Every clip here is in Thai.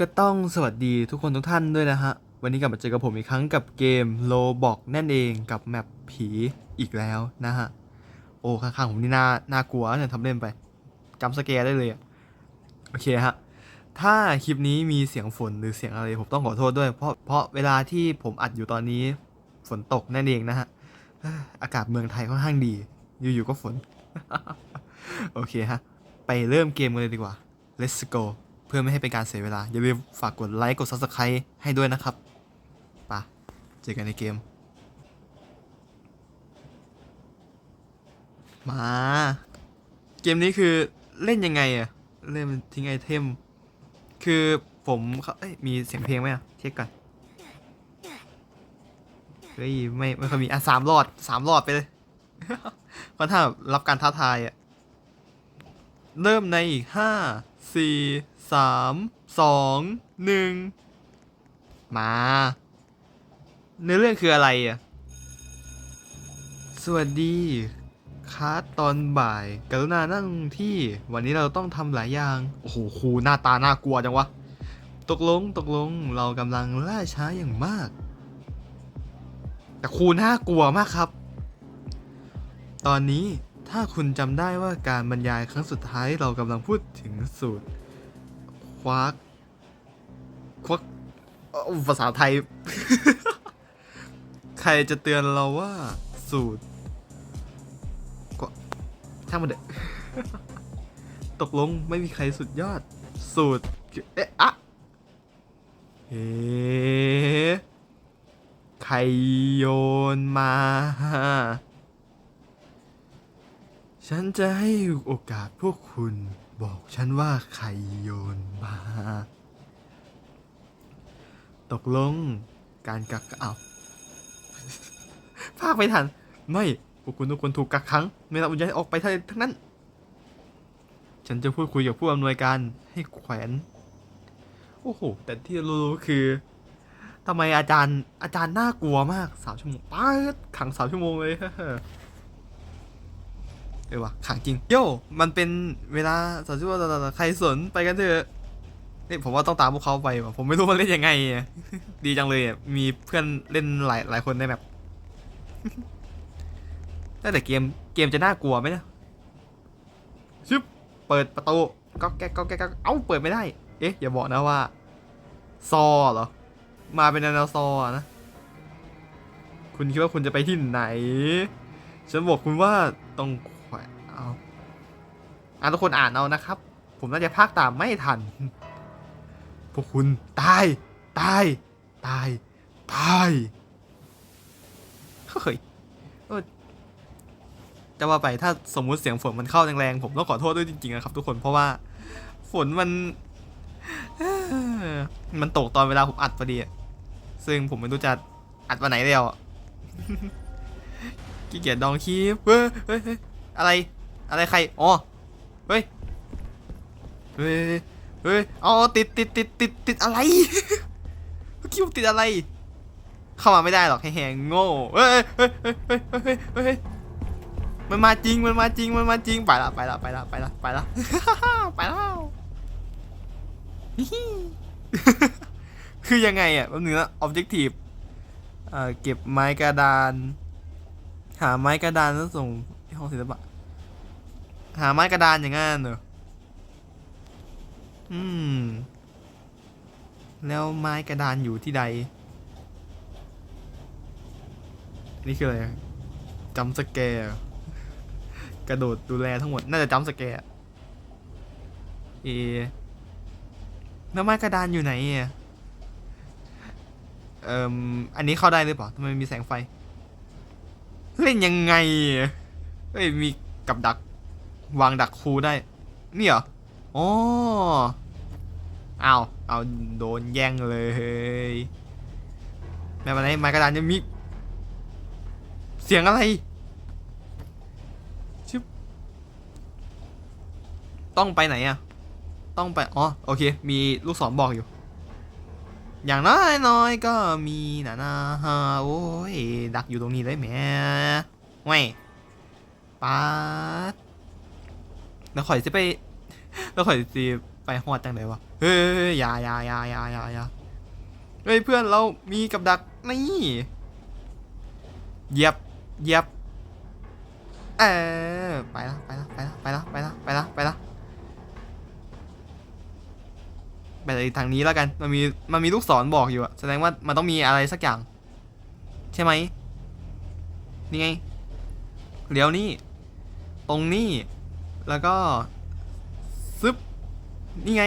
ก็ต้องสวัสดีทุกคนทุกท่านด้วยนะฮะ วันนี้กลับมาเจอกับผมอีกครั้งกับเกมโลบอกนั่นเองกับแมปผีอีกแล้วนะฮะ โอ้ข้างๆผมนี่น่าน่ากลัวเนี่ยทำเล่นไปจำสแกร์ได้เลย โอเคฮะ ถ้าคลิปนี้มีเสียงฝนหรือเสียงอะไรผมต้องขอโทษด้วย เพราะเพราะเวลาที่ผมอัดอยู่ตอนนี้ฝนตกนั่นเองนะฮะ อากาศเมืองไทยค่อนข้างดี อยู่ๆก็ฝน โอเคฮะ ไปเริ่มเกมกันเลยดีกว่า let's go เพื่อไม่ให้เป็นการเสียเวลา อย่าลืมฝากกดไลค์กด subscribe ให้ด้วยนะครับปะเจอกันในเกม มา เกมนี้คือเล่นยังไงอะเล่นทิ้งไอเทม คือผมเขาเอ้ยมีเสียงเพลงไหมอะเช็คก่อนเฮ้ยไม่ไม่ค่อยมีอะสามหลอดสามหลอดไปเลยเพราะถ้ารับการท้าทายอะเริ่มในอีกห้า สี่สามสองหนึ่งมา เนื้อเรื่องคืออะไรอะสวัสดีคาร์ดตอนบ่าย กรุณานั่งที่วันนี้เราต้องทำหลายอย่าง โอ้โหครูหน้าตาน่ากลัวจังวะ ตกลงตกลงเรากำลังล่าช้าอย่างมาก แต่ครูน่ากลัวมากครับ ตอนนี้ ถ้าคุณจำได้ว่าการบรรยายครั้งสุดท้ายเรากำลังพูดถึงสูตร ควัก ควักภาษาไทย ใครจะเตือนเราว่าสูตรกว่าช่างมันเถอะตกลงไม่มีใครสุดยอด สูตร เอ๊ะอะเฮ้ใครโยนมา ฉันจะให้โอกาสพวกคุณบอกฉันว่าใครโยนมา ตกลงการกักอ้าภาคไม่ทัน ไม่พวกคุณทุกคนถูกกักขัง ไม่รับอนุญาตออกไปทั้งนั้น ฉันจะพูดคุยกับผู้อำนวยการให้แขวน โอ้โห แต่ที่รู้ๆคือทำไมอาจารย์อาจารย์น่ากลัวมากสามชั่วโมงป้าขังสามชั่วโมงเลย เออว่ะขังจริง โย่มันเป็นเวลาสามชั่วโมงใครสนไปกันเถอะนี่ผมว่าต้องตามพวกเขาไปว่ะผมไม่รู้มันเล่นยังไง ดีจังเลยมีเพื่อนเล่นหลายหลายคนในแบบแต่เกมเกมจะน่ากลัวไหมนะชึบเปิดประตูก็แก๊กก็แก๊กเอ้าเปิดไม่ได้ เอ๊ะอย่าบอกนะว่า ซอเหรอ มาเป็นแนวซอนะ คุณคิดว่าคุณจะไปที่ไหน ฉันบอกคุณว่าต้อง เอาอ่านทุกคนอ่านเอานะครับ ผมน่าจะพากตามไม่ทัน พวกคุณตาย ตาย ตาย ตาย เฮ้ยจะว่าไปถ้าสมมุติเสียงฝนมันเข้าแรงๆผมต้องขอโทษด้วยจริงๆนะครับ ทุกคนเพราะว่า ฝนมัน มันตกตอนเวลาผมอัดพอดีซึ่งผมไม่รู้จะอัดวันไหนแล้วขี้เกียจดองคลิปเฮ้ยเฮ้ยเฮ้ยอะไร อะไรใครอ๋อเฮ้ยเฮ้ยเฮ้ยอ๋อติดติดติดติดติดอะไรคิวติดอะไร เข้ามาไม่ได้หรอกแหงโง่เฮ้ยเฮ้ยเฮ้ยเฮ้ยเฮ้ยเฮ้ยมันมาจริงมันมาจริงมันมาจริงไปละไปละไปละไปละไปละไปแล้วคือยังไงอะแป๊บนึงนะ objective เอ่อเก็บไม้กระดาน หาไม้กระดานแล้วส่งที่ห้องศิลปะ หาไม้กระดานอย่างงั้นเหรอ อืม แล้วไม้กระดานอยู่ที่ใด นี่คืออะไรจำสแกร์กระโดดดูแลทั้งหมด น่าจะจำสแกร์เอแล้วไม้กระดานอยู่ไหนอะเอ่มอันนี้เข้าได้หรือเปล่าทำไมมีแสงไฟ เล่นยังไงเฮ้ยมีกับดัก วางดักครูได้ นี่เหรออ๋อเอาเอาโดนแย่งเลยแม่เป็นไรไม้กระดานจะมี เสียงอะไรชึบต้องไปไหนอะต้องไป อ๋อ โอเค มีลูกศรบอกอยู่ อย่างน้อยน้อยๆก็มีนะนะฮะโอ้ย ดักอยู่ตรงนี้เลยแหมไว้ยปาด แล้วข่อยจะไป แล้วข่อยจะไปหอดจังเลยวะเฮ้ยยายายายายายาเฮ้ยเพื่อนเรามีกับดักนี่เยียบเยียบเออไปละไปละไปละไปละไปละไปละไปละไปเลยทางนี้แล้วกันมันมีมันมีลูกศรบอกอยู่อะแสดงว่ามันต้องมีอะไรสักอย่าง ใช่ไหมนี่ไงเลี้ยวนี่ ตรงนี้ แล้วก็ซึบนี่ไง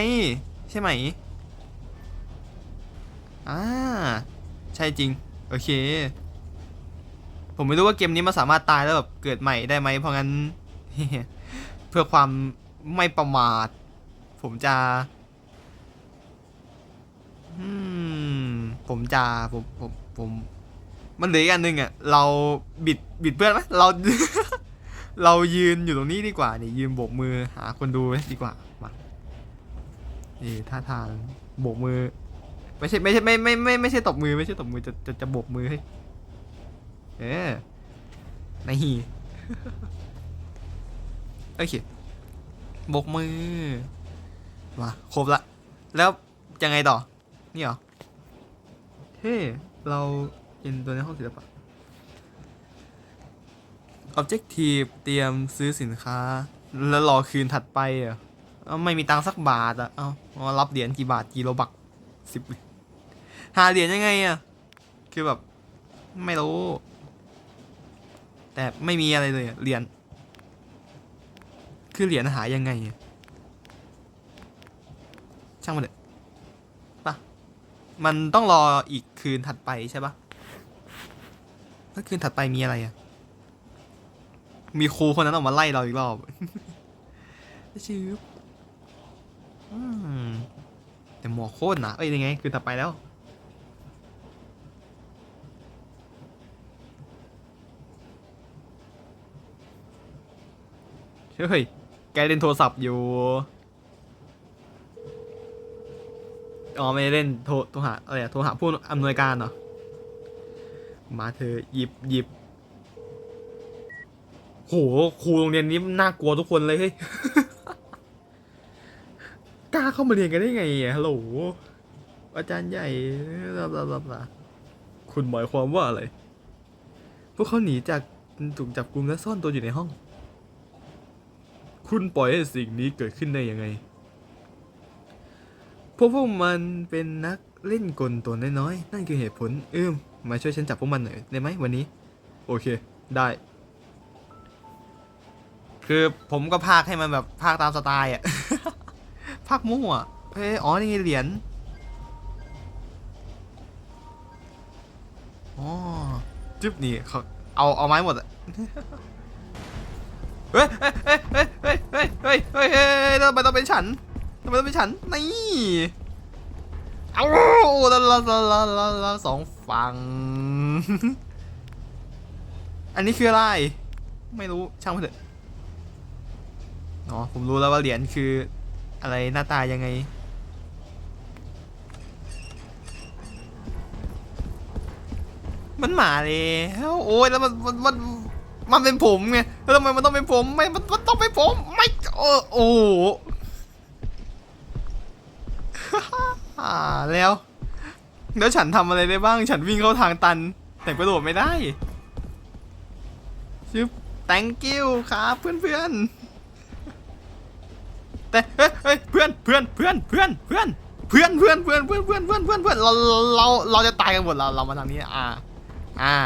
ใช่ไหมอ่าใช่จริง โอเค ผมไม่รู้ว่าเกมนี้มันสามารถตายแล้วแบบเกิดใหม่ได้ไหมเพราะงั้น เพื่อความไม่ประมาท ผมจะอืมผมจะผมผมผม มันเหลืออีกอันหนึ่งอะ เราบิดบิดเพื่อนไหมเรา เรายืนอยู่ตรงนี้ดีกว่านี่ยืนโบกมือหาคนดูดีกว่ามานี่ท่าทางโบกมือ ไม่ใช่ไม่ใช่ไม่ไม่ไม่ไม่ใช่ตบมือไม่ใช่ตบมือจะจะจะโบกมือให้เออในฮีโอเคโบกมือมาครบละ แล้วยังไงต่อ นี่เหรอ เฮ้ เราเป็นตัวในห้องศิลปะ Objective เตรียมซื้อสินค้า แล้วรอคืนถัดไปอะไม่มีตังสักบาทอะ เอารับเหรียญกี่บาทกี่โลบักสิบหาเหรียญยังไงอะ คือแบบ ไม่รู้ แต่ไม่มีอะไรเลยเหรียญ คือเหรียญหายังไง ช่างมันเถอะปะมันต้องรออีกคืนถัดไปใช่ปะแล้วคืนถัดไปมีอะไรอะ มีครูคนนั้นออกมาไล่เราอีกรอบชื่ออืมแต่หมวกโคตรหนาเอ้ยยังไง คือถัดไปแล้ว เฮ้ย แกเล่นโทรศัพท์อยู่ อ๋อ ไม่ได้เล่นโทรโทรหาอะไรอะโทรหาผู้อำนวยการเหรอ มาเธอหยิบหยิบ โหครูโรงเรียนนี้น่ากลัวทุกคนเลยเฮ้ยกล้าเข้ามาเรียนกันได้ไงอะฮัลโหลอาจารย์ใหญ่บลาบลาบลาลาคุณหมายความว่าอะไร พวกเขาหนีจากถูกจับกลุมและซ่อนตัวอยู่ในห้อง คุณปล่อยให้สิ่งนี้เกิดขึ้นได้ยังไงเพราะพวกมันเป็นนักเล่นกลตัวน้อยๆ นั่นคือเหตุผลเอืม มาช่วยฉันจับพวกมันหน่อยได้ไหมวันนี้ โอเค ได้ คือผมก็พากให้มันแบบพากตามสไตล์อะพากมั่วเฮ้ยอ๋อ นี่ไงเหรียญอ๋อจึ๊บนี่เขาเอาเอาไม้หมดอะเฮ้ยเฮ้ยเฮ้ยเฮ้ยเฮ้ยเฮ้ยเฮ้ยเฮ้ยเฮ้ยทำไมต้องเป็นฉันทำไมต้องเป็นฉัน นี่เอาละละละละละละสองฝั่ง อันนี้คืออะไร ไม่รู้ ช่างมันเถอะ อ๋อผมรู้แล้วว่าเหรียญคืออะไรหน้าตายังไง มันหมาแล้วโอ้ยแล้วมันมันมันมันเป็นผมไงแล้วทำไมมันต้องเป็นผมไม่มันมันต้องเป็นผมไม่โอ้โหอ่าแล้ว แล้วฉันทำอะไรได้บ้าง ฉันวิ่งเข้าทางตัน แต่กระโดดไม่ได้ชึบ thank you ครับเพื่อนเพื่อนๆ แต่เฮ้ยเฮ้ยเพื่อนเพื่อนเพื่อนเพื่อนเพื่อนเพื่อนเพื่อนเพื่อนเพื่อนเพื่อนเพื่อนเพื่อนเพื่อนเราเราเราจะตายกันหมดเราเรามาทางนี้อ่าอ่า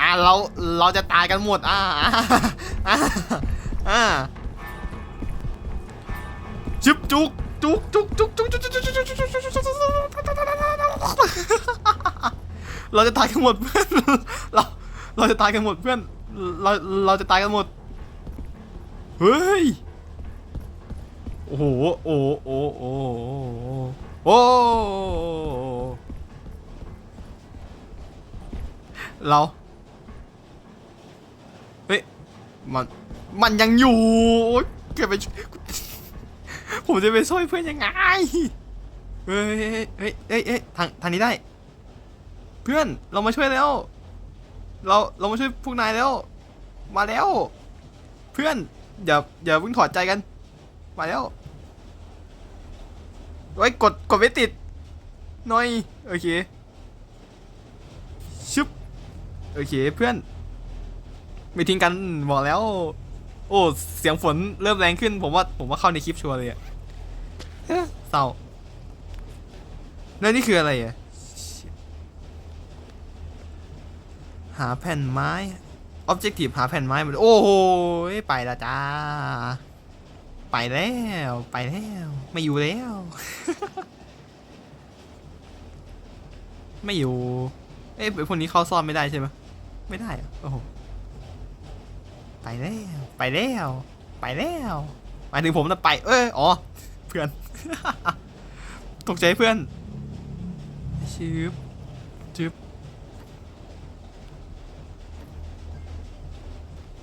อ่าเราเราจะตายกันหมดอ่าอ่าอ่าอ่าจุ๊บจุกจุกจุกจุกจุกจุกจุกจุกจุกจุกจุกจุกจุกเราจะตายกันหมดเพื่อนเราเราจะตายกันหมดเพื่อนเราเราจะตายกันหมดเฮ้ย อ้โหโอ้โอ้โอ้โอ้เราเฮ้ยมันมันยังอยู่เก็บไปผมจะไปช่วยเพื่อนยังไงเฮ้ยเฮ้ยเฮ้ยเฮ้ยเฮ้ยทางทางนี้ได้ เพื่อนเรามาช่วยแล้ว เราเรามาช่วยพวกนายแล้ว มาแล้ว เพื่อนอย่าอย่าเพิ่งถอดใจกัน มาแล้ว ไว้ยกดกดไม่ติดหน่อยโอเคชึบโอเคเพื่อน ไม่ทิ้งกันบอกแล้ว โอ้เสียงฝนเริ่มแรงขึ้น ผมว่าผมว่าเข้าในคลิปชัวร์เลยอะเศร้าแล้วนี่คืออะไรอะหาแผ่นไม้ Objective หาแผ่นไม้มันโอ้โหไปละจ้า ไปแล้วไปแล้วไม่อยู่แล้ว ไม่อยู่ เอ๊ะพวกนี้เข้าซ่อนไม่ได้ใช่ไหมไม่ได้โอ้โหไปแล้วไปแล้วไปแล้วหมายถึงผมนะไป เอ้ยอ๋อเพื่อนตกใจเพื่อนชืบชืบ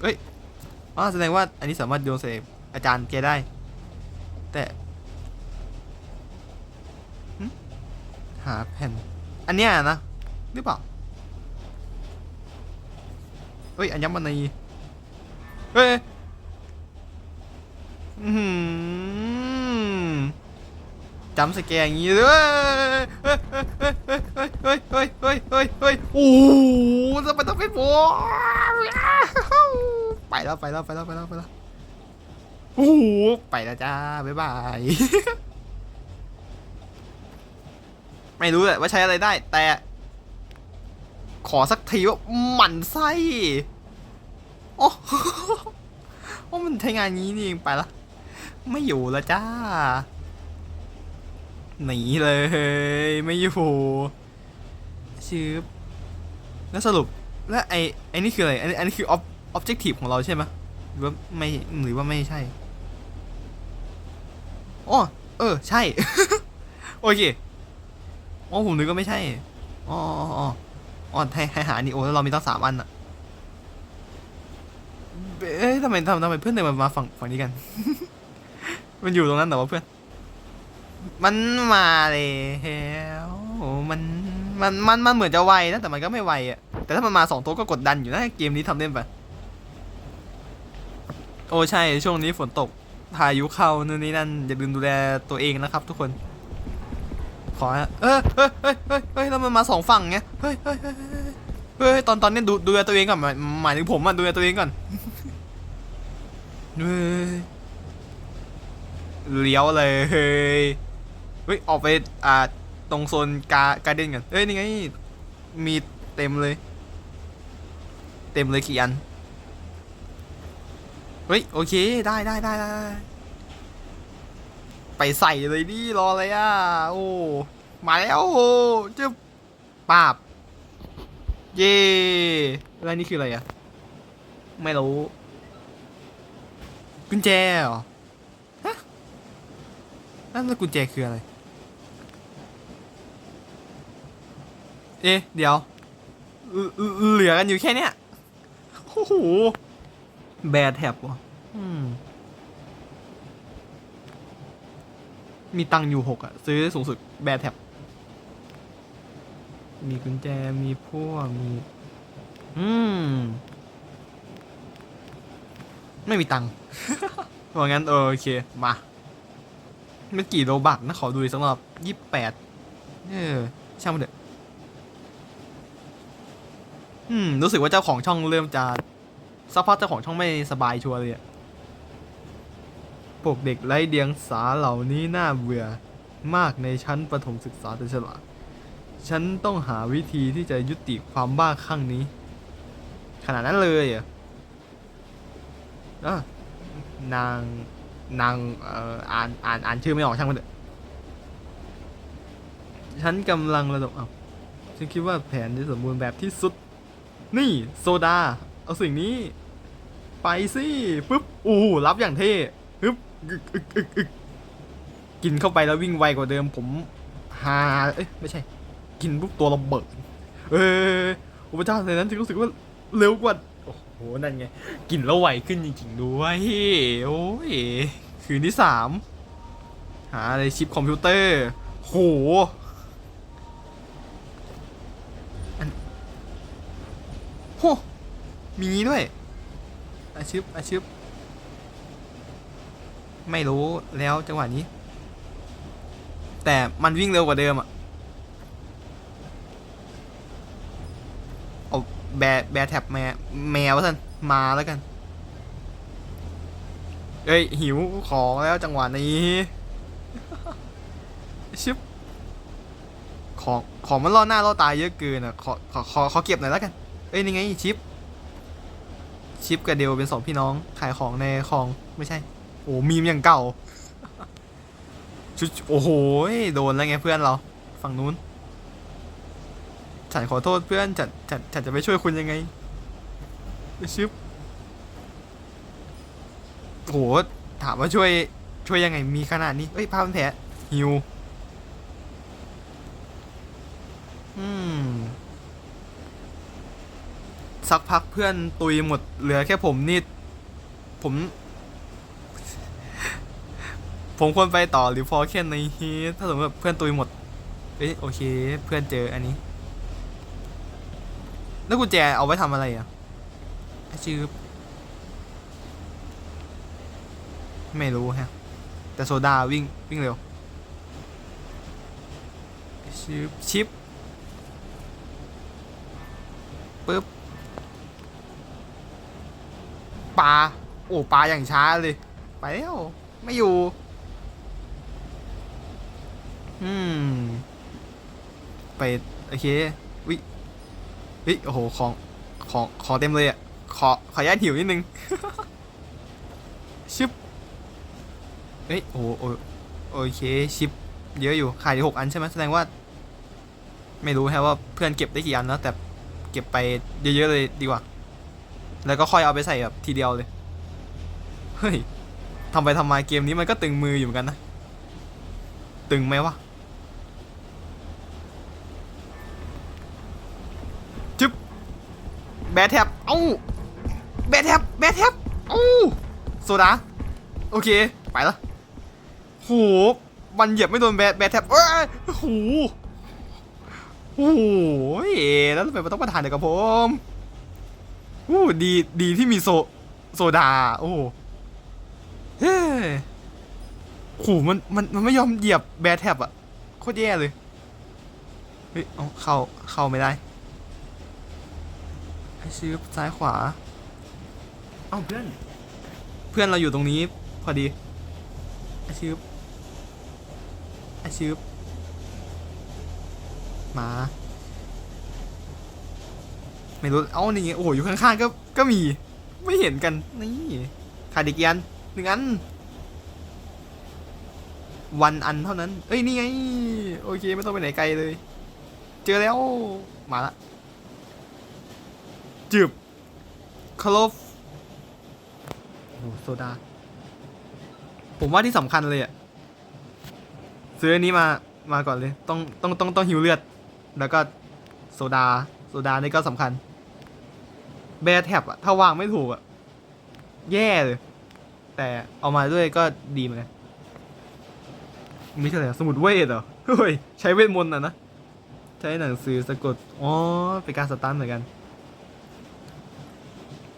เอ้ยอ๋อแสดงว่าอันนี้สามารถโยนใส่ อาจารย์แกได้ แต่หาแผ่น อันเนี้ยนะหรือเปล่าเฮ้ยอัญมณีเฮ้ยจำสแกอย่างงี้เลยเฮ้ยเฮ้ยเฮ้ยเฮ้ยเฮ้ยเฮ้ยเฮ้ยโอ้โหจะไปต้องเป็นผมไปแล้วไปแล้วไปแล้วไปแล้วไปแล้ว โอ้โหไปแล้วจ้า บ๊ายบาย ไม่รู้แหละว่าใช้อะไรได้ แต่ ขอสักทีว่าหมั่นไส้โอ้โอ้มันใช้งานงี้นี่เองไปละ ไม่อยู่ล้วจ้า หนีเลย ไม่อยู่ชืบแล้วสรุป แล้วไอ้ไอ้นี่คืออะไร อันนี้อันนี้คือ ob objective ของเราใช่ไหมหรือว่าไม่หรือว่าไม่ใช่ อ๋อเออ ใช่ โอเคอ๋อผมนึกว่าไม่ใช่ อ๋ออ๋ออ๋อให้ให้หาอันนี่โอ้แล้วเรามีตั้งสามอันอะเอ๊ะทำไมทำทำไมเพื่อนเดินมามาฝั่งฝั่งนี้กัน มันอยู่ตรงนั้นแต่ว่าเพื่อน มันมาแล้วมัน มัน มัน มันเหมือนจะไวนะ แต่มันก็ไม่ไวอะแต่ถ้ามันมาสองตัวก็กดดันอยู่นะ เกมนี้ทำเล่นไป โอ้ใช่ ช่วงนี้ฝนตก พายุเข้านู่นนี่นั่นอย่าลืมดูแลตัวเองนะครับ ทุกคน ขอเอ้ยเฮ้ยเฮ้ยเฮ้ยเฮ้ยแล้วมันมาสองฝั่งไงเฮ้ยเฮ้ยเฮ้ยเฮ้ยตอนตอนนี้ดูดูแลตัวเองก่อนหมายถึงผมอะดูแลตัวเองก่อนเฮ้ยเลี้ยวเลยเฮ้ยเฮ้ยออกไปอ่าตรงโซนกาการ์เด้นกันเฮ้ยนี่ไงมีเต็มเลย เต็มเลยกี่อัน เฮ้ย โอเคได้ได้ได้ได้ได้ไปใส่เลยดิรออะไรอะ โอ้ มาแล้วโอ้จะปาบ เย่แล้วนี่คืออะไรอะ ไม่รู้ กุญแจเหรอ ฮะนั่นแล้วกุญแจคืออะไร เอ๊ะ เดี๋ยวเหลืเหลือกันอยู่แค่เนี้ยโอ้โห แบดแท็บวะอืมมีตังค์อยู่หกอะซื้อได้สูงสุดแบดแท็บ มีกุญแจ มีพวกมี อืม ไม่มีตังค์เพราะงั้นเออโอเค มามันกี่โลบักนะ ขอดูอีกสักรอบยี่สิบแปดเออ ช่างมันเถอะอืม รู้สึกว่าเจ้าของช่องเริ่มจะ สักพักเจ้าของช่องไม่สบายชัวร์เลยอะพวกเด็กไร้เดียงสาเหล่านี้น่าเบื่อมากในชั้นประถมศึกษาแต่ฉลาด ฉันต้องหาวิธีที่จะยุติความบ้าคลั่งนี้ ขนาดนั้นเลยเหรออะนางนางเอ่ออ่านอ่านอ่านชื่อไม่ออกช่างมันเถอะฉันกำลังระดมอ้าวฉันคิดว่าแผนที่สมบูรณ์แบบที่สุด นี่โซดา เอาสิ่งนี้ ไปสิปุ๊บอู้รับอย่างเท่ปึ๊บอึกอึกอึกกินเข้าไปแล้ววิ่งไวกว่าเดิมผมหาเอ้ยไม่ใช่ กินปุ๊บตัวระเบิดเออโอ้พระเจ้าในนั้นฉันรู้สึกว่าเร็วกว่าโอ้โหนั่นไงกินแล้วไวขึ้นจริงๆด้วยโอ้ยคืนที่สามหาอะไรชิปคอมพิวเตอร์โหโหมีด้วย อาชิปอาชิปไม่รู้แล้วจังหวะนี้ แต่มันวิ่งเร็วกว่าเดิมอะเอาแบแบแท็บแมวแมวท่านมาแล้วกัน เอ้ย หิวของแล้วจังหวะนี้ ชิบของของมันล่อหน้าล่อตาเยอะเกินอะขอขอขอขอเก็บหน่อยแล้วกัน เอ้ย นี่ไงชิป ชิปกับเดลเป็นสองพี่น้องขายของในคลองไม่ใช่ โอ้มีมอย่างเก่าชุดโอ้โหโดนแล้วไงเพื่อนเรา ฝั่งนู้น ฉันขอโทษเพื่อนฉันฉันฉันจะไปช่วยคุณยังไงชิปโอ้โหถามว่าช่วยช่วยยังไงมีขนาดนี้เอ้ยพาพันแผลฮิวอืม สักพักเพื่อนตุยหมดเหลือแค่ผมนี่ผม ผมควรไปต่อหรือพอแค่ในฮีทถ้าสมมติเพื่อนตุยหมดเอ้ยโอเค เพื่อนเจออันนี้ แล้วกุญแจเอาไว้ทำอะไรอะชื่อไม่รู้ฮะ แต่โซดาวิ่งวิ่งเร็วชิปชิปปึ๊บ ปลาโอ้ปลาอย่างช้าเลย ไปแล้วไม่อยู่ อืมไปโอเควิวิโอ้โหของของของเต็มเลยอะขอขออนุญาตหิวนิดนึงชึบเฮ้ยโอ้โหโอ้โอเคชิปเยอะอยู่ขายหกอันใช่ไหมแสดงว่า ไม่รู้แฮะว่าเพื่อนเก็บได้กี่อันนะแต่เก็บไปเยอะๆเลยดีกว่า แล้วก็ค่อยเอาไปใส่แบบทีเดียวเลย เฮ้ยทำไปทำมาเกมนี้มันก็ตึงมืออยู่เหมือนกันนะ ตึงไหมวะจึ๊บแบทแท็บเอ้าแบทแท็บแบทแท็บเอ้าโซดาโอเค ไปละโหมันเหยียบไม่โดนแบทแบทแท็บเอ้ยโหโอ้โหแล้วทำไมมันต้องมาทานเดียวกับผม อ้ดีดีที่มีโซโซดา โอ้โหเฮ้ยโหมันมันมันไม่ยอมเหยียบแบทแท็บอะโคตรแย่เลยเฮ้ยเอาเข้าเข้าไม่ได้ไอชื่อซ้ายขวา เอ้าเพื่อน เพื่อนเราอยู่ตรงนี้พอดีไอชื่อไอชื่อมา ไม่รู้เอ้านี่ไงโอ้โหอยู่ข้างๆก็ก็มีไม่เห็นกันนี่ขาดอีกอันหนึ่งอันวันอันเท่านั้น เอ้ยนี่ไง โอเคไม่ต้องไปไหนไกลเลย เจอแล้ว มาละจืบคลฟโอ้โหโซดา ผมว่าที่สำคัญเลยอะซื้ออันนี้มามาก่อนเลย ต้องต้องต้องต้องหิวเลือด แล้วก็โซดา โซดานี่ก็สำคัญ แบแท็บอะถ้าวางไม่ถูกอะแย่เลย แต่เอามาด้วยก็ดีเหมือนกันม่ใช่อะไรสมุดเวทเหรอเฮ้ยใช้เวทมนต์อะนะ ใช้หนังสือสะกด อ๋อ เป็นการสตาร์ทเหมือนกัน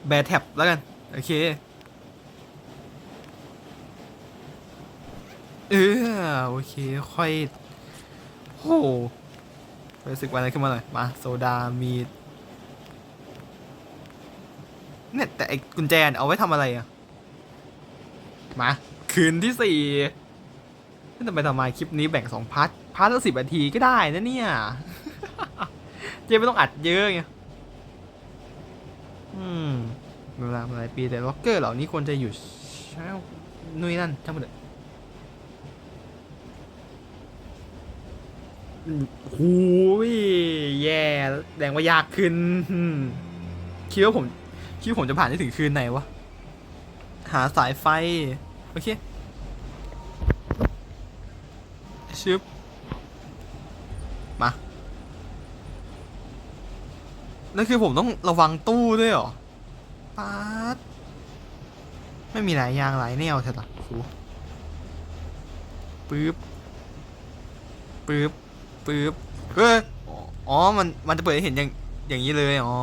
แบแท็บแล้วกัน โอเค เออโอเค ค่อยโอ้รู้สึกว่าอะไรขึ้นมาหน่อย มา โซดามี เนี่ยแต่ไอ้กุญแจเอาไว้ทำอะไรอะมา คืนที่สี่นี่ทำไมทำไมคลิปนี้แบ่งสองพาร์ทพาร์ทละสิบนาทีก็ได้นะเนี่ย เจ๊ไม่ต้องอัดเยอะไงอืมเวลาหลายปีแต่ล็อกเกอร์เหล่านี้ควรจะอยู่เช้านู่นนนั่นช่างมันเถอะหูยแย่แดงว่ายากขึ้นคิดว่าผม คิดว่ผมจะผ่านได้ถึงคืนไหนวะ หาสายไฟ โอเค ชึบ มา แล้วคือผมต้องระวังตู้ด้วยเหรอป๊าดไม่มีหลายยางหลายแนวเถอะล่ะครูปึ๊บ ปึ๊บ ปึ๊บเอ๋ออ๋อ มัน มันจะเปิดให้เห็นอย่าง อย่างนี้เลย อ๋อ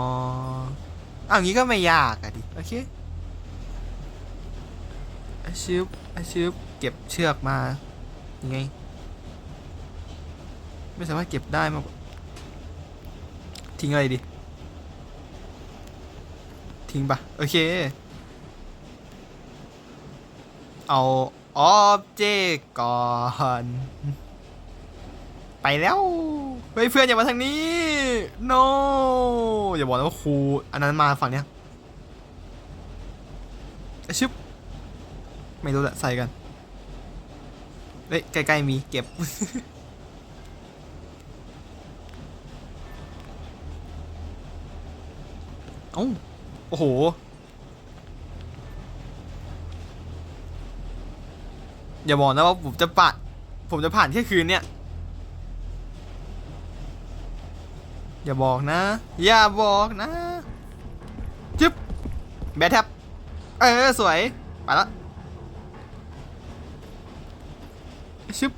อาวอางี้ก็ไม่ยากอะดิ โอเคอาชิบอาชิบเก็บเชือกมา ยังไง ไม่สามารถเก็บได้มาทิ้งอะไรดีทิ้งปะโอเค เอาออบเจกต์ก่อน ไปแล้ว เฮ้ยเพื่อนอย่ามาทางนี้ no อย่าบอกนะว่าครูอันนั้นมาฝั่งเนี้ยอชึบไม่รู้แหละใส่กันเฮ้ยใกล้ๆมีเก็บ เอ้าโอ้โหอย่าบอกนะว่าผมจะปะผมจะผ่านแค่คืนเนี้ย อย่าบอกนะ อย่าบอกนะ จึ๊บ แบทแท็บเออ สวย ไปละชึบ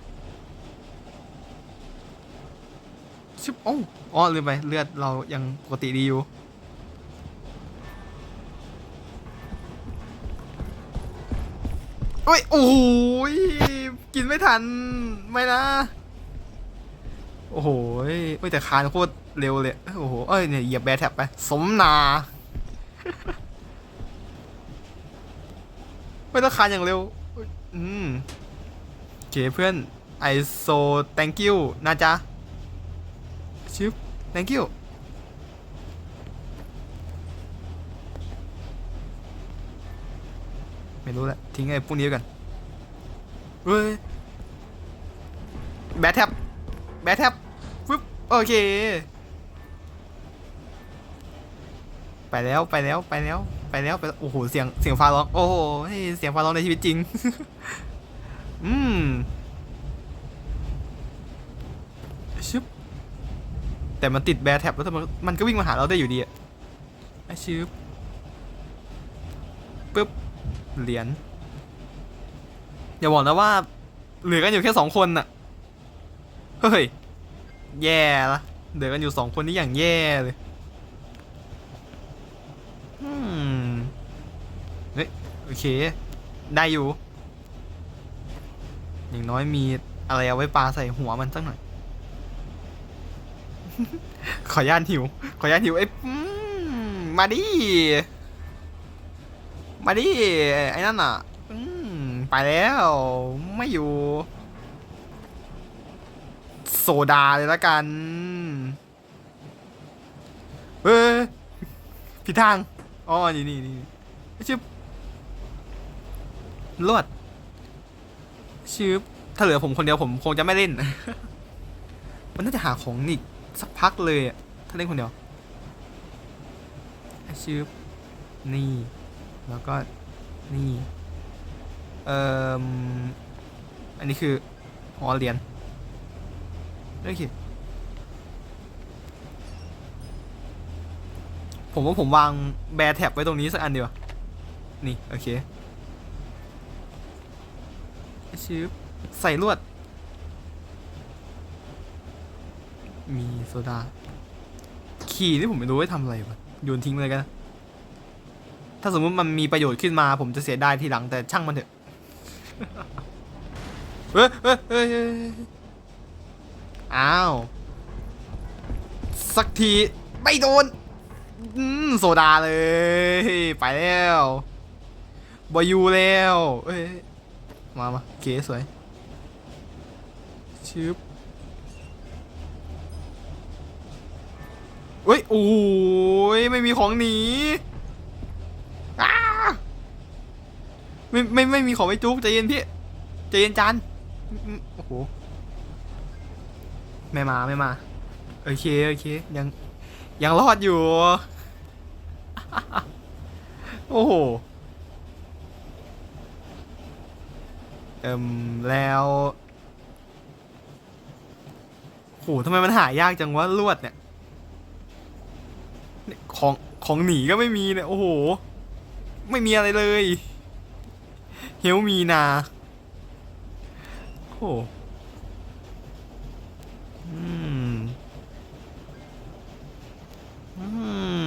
ชึบโอ้อ๋อลืมไป เลือดเรายังปกติดีอยู่ โอ้ย โอ้ย กินไม่ทัน ไม่นะ โอ้โหยเอ้แต่คานโคตร เร็วเลยโอ้โหเอ้ยเนี่ยเหยียบแบร์แท็บไป สมนาไม่ต้องคานอย่างเร็ว อืมโอเคเพื่อน I so thank you นะจ๊ะ ชิป thank you ไม่รู้แหละทิ้งไอ้พวกนี้กันเฮ้ยแบทแท็บแบทแท็บปึ๊บ โอเค ไปแล้วไปแล้วไปแล้วไปแล้วไปโอ้โหเสียงเสียงฟ้าร้อง โอ้โหเฮ้ยเสียงฟ้าร้องในชีวิตจริง อืมชึบแต่มันติดแบร์แท็บแล้วแต่มันมันก็วิ่งมาหาเราได้อยู่ดีอะไอชึบปึ๊บเหรียญอย่าบอกนะว่าเหลือกันอยู่แค่สองคนน่ะ เฮ้ย แย่ละเหลือกันอยู่สองคนนี่อย่างแย่เลย อืม เฮ้ย โอเค ได้อยู่ อย่างน้อยมีอะไรเอาไว้ปลาใส่หัวมันสักหน่อย ขอย่านหิว ขอย่านหิวไอ้มาดิ มาดิ ไอ้นั่นอะอไปแล้ว ไม่อยู่ โซดาเลยละกันเฮ้ยผิดทาง อ๋อ นี่นี่นี่ชื่ ลวดชื่อถ้าเหลือผมคนเดียวผมคงจะไม่เล่น มันน่าจะหาของอีกสักพักเลยอะถ้าเล่นคนเดียวชื่อนี่ แล้วก็นี่เอ่ออันนี้คืออ๋อเหรียญโอเคผมว่าผมวางแบร์แท็บไว้ตรงนี้สักอันเดียว นี่ โอเค ชืบใส่ลวด มีโซดา ขี่นี่ผมไม่รู้ไว้ทำอะไรวะโยนทิ้งเลยกัน ถ้าสมมติมันมีประโยชน์ขึ้นมา ผมจะเสียดายทีหลังแต่ช่างมันเถอะเฮ้ยเฮ้ยเฮ้ยอ้าว สักที ไม่โดนอืมโซดาเลย ไปแล้วบอยูแล้วเอ้ย มามาเก๋สวยชึบเฮ้ย โอ้ยไม่มีของหนีอ้าไม่ไม่ไม่มีของไปจุ๊บใจเย็นพี่ใจเย็นจานโอ้โหไม่มาไม่มาโอเคโอเคยังยังรอดอยู่ โอ้โห เอิมแล้วโหทำไมมันหายากจังวะลวดเนี่ยเนี่ยของของหนีก็ไม่มีเนี่ยโอ้โห ไม่มีอะไรเลย เฮลมีนา โอ้โหอืม อื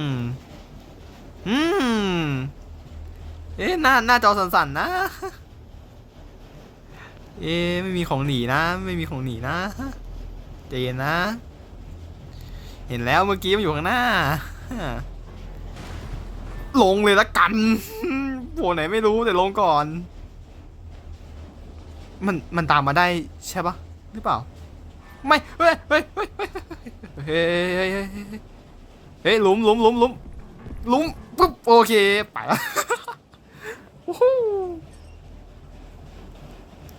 ม อืม เอ๊ะหน้าหน้าจอสั่นๆนะ เอ๊ไม่มีของหนีนะ ไม่มีของหนีนะเจนนะ เห็นแล้วเมื่อกี้มันอยู่ข้างหน้า ลงเลยละกันโผล่ไหนไม่รู้แต่ลงก่อน มันมันตามมาได้ใช่ปะหรือเปล่า ไม่เฮ้ยเฮ้ยเฮ้ยเฮ้ยเฮ้ยหลุมหลุมหลุมหลุมหลุมปุ๊บโอเคไปแล้ว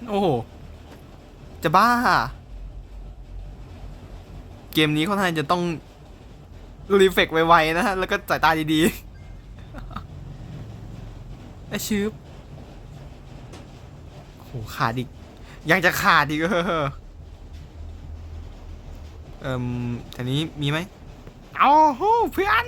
โอ้โห จะบ้า เกมนี้ค่อนข้างจะต้อง รีเฟกไวๆนะฮะ แล้วก็สายตาดีๆไอชืบโหขาดอีก ยังจะขาดอีกเออเอ่มแถวนี้มีไหมเอาโหเพื่อน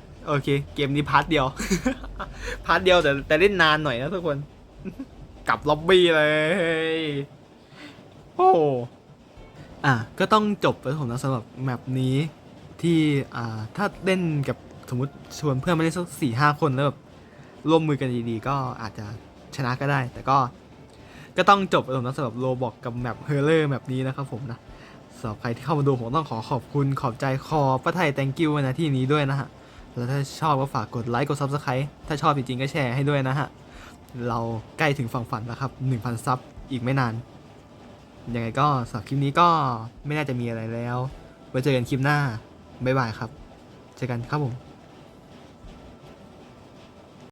โอเค เกมนี้พาร์ทเดียว พาร์ทเดียวแต่แต่เล่นนานหน่อยนะทุกคน กลับล็อบบี้เลย โอ้โหอะก็ต้องจบไปผมนะสำหรับแมปนี้ ที่อ่าถ้าเล่นกับสมมติชวนเพื่อนมาเล่นสักสี่ห้าคนแล้วแบบร่วมมือกันดีๆ ก็อาจจะชนะก็ได้ แต่ก็ก็ต้องจบไปผมนะสำหรับโลบอกกับแมปเฮอร์เลอร์แมปนี้นะครับผมนะสำหรับใครที่เข้ามาดูผมต้องขอขอบคุณขอบใจขอประไทย thank you นะที่นี้ด้วยนะฮะ แล้วถ้าชอบก็ฝากกดไลค์กด subscribe ถ้าชอบจริงๆก็แชร์ให้ด้วยนะฮะ เราใกล้ถึงฝั่งฝันแล้วครับ 1,000 ซับอีกไม่นาน ยังไงก็สำหรับคลิปนี้ก็ไม่น่าจะมีอะไรแล้ว ไว้เจอกันคลิปหน้า บ๊ายบายครับ เจอกันครับผม